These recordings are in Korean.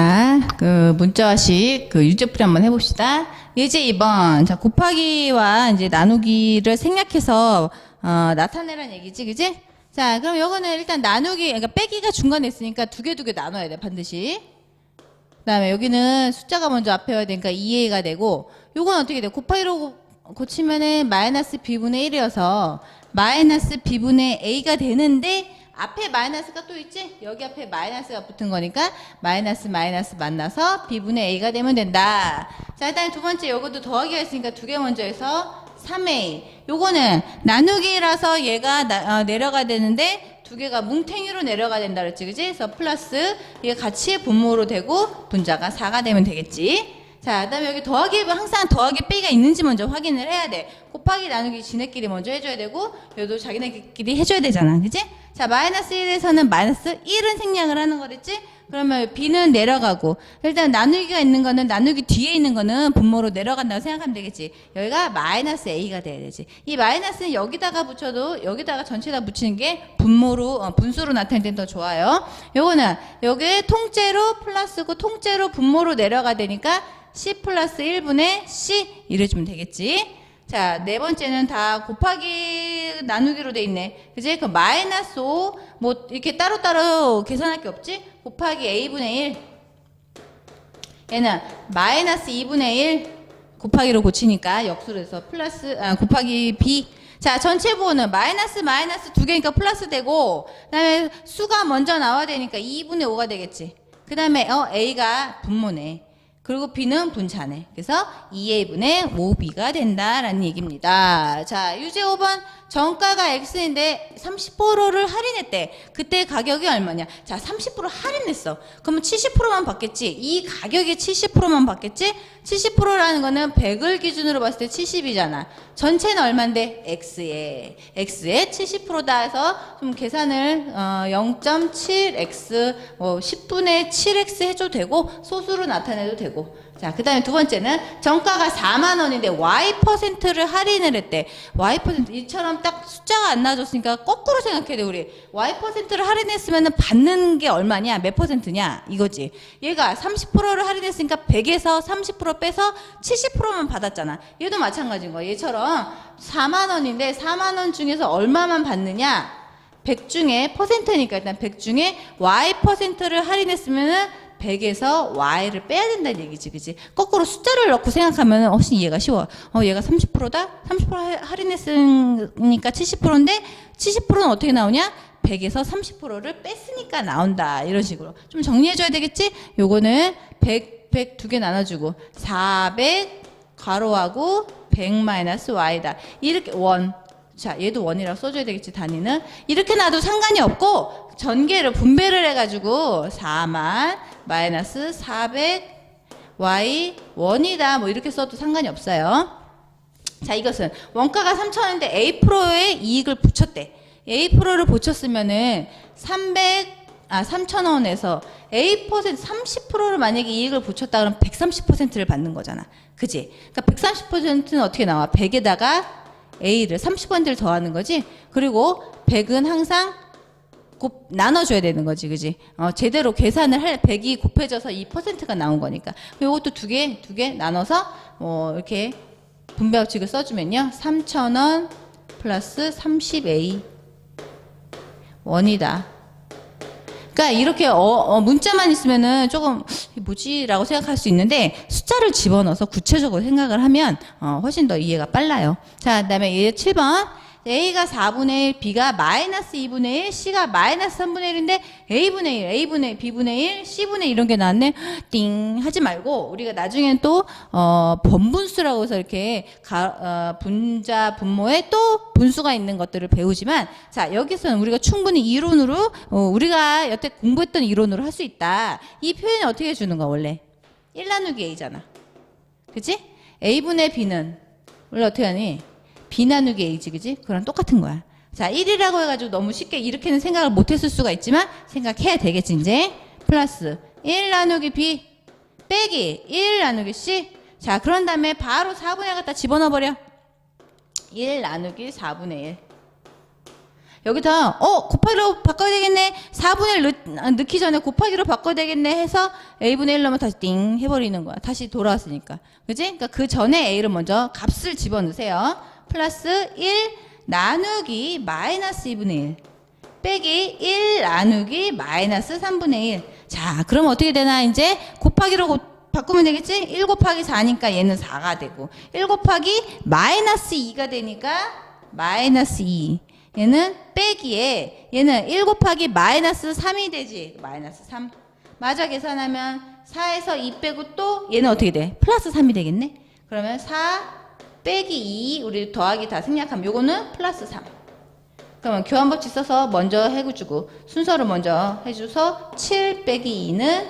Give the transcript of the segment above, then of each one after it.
자, 그 문자식 그 유제풀이 한번 해봅시다. 예제 2번. 자, 곱하기와 이제 나누기를 생략해서 어, 나타내란 얘기지, 그지? 자, 그럼 요거는 일단 나누기, 그러니까 빼기가 중간에 있으니까 두 개 두 개 나눠야 돼, 반드시. 그다음에 여기는 숫자가 먼저 앞에 와야 되니까 2a가 되고 요건 어떻게 돼? 곱하기로 고- 고치면은 마이너스 b분의 1이어서 마이너스 b분의 a가 되는데 앞에 마이너스가 또 있지? 여기 앞에 마이너스가 붙은 거니까 마이너스 마이너스 만나서 b분의 a가 되면 된다. 자, 일단 두 번째 요것도 더하기가 있으니까 두 개 먼저 해서 3a. 요거는 나누기라서 얘가 나- 어, 내려가야 되는데 두 개가 뭉탱이로 내려가야 된다 그랬지, 그지? 그래서 플러스 이게 같이 분모로 되고 분자가 4가 되면 되겠지. 자, 그다음에 여기 더하기 항상 더하기 빼기가 있는지 먼저 확인을 해야 돼. 곱하기 나누기 지네끼리 먼저 해줘야 되고 여도 자기네끼리 해줘야 되잖아, 그지? 자, 마이너스 1에서는 마이너스 1은 생략을 하는 거랬지? 그러면 b는 내려가고 일단 나누기가 있는 거는 나누기 뒤에 있는 거는 분모로 내려간다고 생각하면 되겠지. 여기가 마이너스 a가 돼야 되지. 이 마이너스는 여기다가 붙여도 여기다가 전체다 붙이는 게 분모로 어, 분수로 나타낼 땐더 좋아요. 요거는 여기 통째로 플러스고 통째로 분모로 내려가 되니까 c 플러스 1분의 c 이래주면 되겠지. 자, 네 번째는 다 곱하기 나누기로 돼 있네. 그지? 그 마이너스 5, 뭐, 이렇게 따로따로 계산할 게 없지? 곱하기 a분의 1. 얘는 마이너스 2분의 1 곱하기로 고치니까 역수로 해서 플러스, 아, 곱하기 b. 자, 전체 부호는 마이너스 마이너스 두 개니까 플러스 되고, 그 다음에 수가 먼저 나와야 되니까 2분의 5가 되겠지. 그 다음에, 어, a가 분모네. 그리고 b는 분자네. 그래서 2a분의 5b가 된다라는 얘기입니다. 자, 유제 5번 정가가 x인데 30%를 할인했대. 그때 가격이 얼마냐? 자, 30% 할인했어. 그러면 70%만 받겠지. 이 가격에 70%만 받겠지? 70%라는 거는 100을 기준으로 봤을 때 70이잖아. 전체는 얼마인데? x에. x에 70%다 해서 좀 계산을 어, 0.7x 뭐 10분의 7x 해줘도 되고 소수로 나타내도 되고. 자, 그 다음에 두 번째는 정가가 4만 원인데 y%를 할인을 했대. y% 이처럼 딱 숫자가 안 나와줬으니까 거꾸로 생각해야 돼, 우리. y%를 할인했으면 받는 게 얼마냐? 몇 퍼센트냐? 이거지. 얘가 30%를 할인했으니까 100에서 30% 빼서 70%만 받았잖아. 얘도 마찬가지인 거야. 얘처럼 4만 원인데 4만 원 중에서 얼마만 받느냐? 100 중에 퍼센트니까 일단 100 중에 y%를 할인했으면은 100에서 y를 빼야 된다는 얘기지, 그지? 거꾸로 숫자를 넣고 생각하면 훨씬 이해가 쉬워. 어, 얘가 30%다? 30% 할- 할인했으니까 70%인데 70%는 어떻게 나오냐? 100에서 30%를 뺐으니까 나온다. 이런 식으로. 좀 정리해줘야 되겠지? 요거는 100, 100 두 개 나눠주고 400 가로하고 100 마이너스 y다. 이렇게 원. 자, 얘도 원이라고 써줘야 되겠지, 단위는. 이렇게 놔도 상관이 없고, 전개를 분배를 해가지고, 4만, 마이너스 400, y, 원이다. 뭐 이렇게 써도 상관이 없어요. 자, 이것은 원가가 3,000원인데 A 프로에 이익을 붙였대. A 프로를 붙였으면은 300, 아, 3,000원에서 A 퍼센트 30%를 만약에 이익을 붙였다 그러면 130%를 받는 거잖아. 그지? 그러니까 130%는 어떻게 나와? 100에다가 A를 30%를 더하는 거지. 그리고 100은 항상 곱 나눠줘야 되는 거지, 그지? 어, 제대로 계산을 할 100이 곱해져서 2%가 나온 거니까. 이것도 두 개, 두 개 나눠서 뭐 이렇게 분배 법칙을 써주면요, 3,000원 플러스 30A 원이다. 그러니까 이렇게 어, 어, 문자만 있으면은 조금 뭐지라고 생각할 수 있는데 숫자를 집어넣어서 구체적으로 생각을 하면 어, 훨씬 더 이해가 빨라요. 자, 그다음에 얘 7번 A가 4분의 1, B가 마이너스 2분의 1, C가 마이너스 3분의 1인데 A분의 1, A분의 B분의 1, C분의 이런 게 나왔네. 띵 하지 말고 우리가 나중에는 또 어, 번분수라고 해서 이렇게 가, 어, 분자 분모에 또 분수가 있는 것들을 배우지만 자 여기서는 우리가 충분히 이론으로 어, 우리가 여태 공부했던 이론으로 할 수 있다. 이 표현이 어떻게 거야 원래? 1 나누기 A잖아. 그치? A분의 B는 원래 어떻게 하니? B 나누기 A지 그지? 그랑 똑같은 거야. 자 1이라고 해가지고 너무 쉽게 이렇게는 생각을 못했을 수가 있지만 생각해야 되겠지 이제. 플러스 1 나누기 B 빼기 1 나누기 C 자 그런 다음에 바로 4분의 1 갖다 집어넣어 버려 1 나누기 4분의 1 여기다 어 곱하기로 바꿔야 되겠네 4분의 1 넣, 기 전에 곱하기로 바꿔야 되겠네 해서 a분의 1 넣으면 다시 띵 해버리는 거야 다시 돌아왔으니까 그지? 그러니까 그 전에 a를 먼저 값을 집어넣으세요 플러스 1 나누기 마이너스 2분의 1 빼기 1 나누기 마이너스 3분의 1 자 그럼 어떻게 되나? 이제 곱하기로 곱- 바꾸면 되겠지? 1 곱하기 4니까 얘는 4가 되고. 1 곱하기 마이너스 2가 되니까 마이너스 2 얘는 빼기에 얘는 1 곱하기 마이너스 3이 되지? 마이너스 3 맞아 계산하면 4에서 2 빼고 또 얘는 어떻게 돼? 플러스 3이 되겠네? 그러면 4 빼기 2 우리 더하기 다 생략하면 요거는 플러스 3 그러면 교환법칙 써서 먼저 해주고 순서를 먼저 해줘서 7 빼기 2는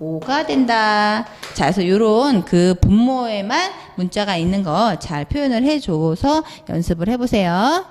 5가 된다. 자, 그래서 요런 그 분모에만 문자가 있는 거 잘 표현을 해줘서 연습을 해보세요.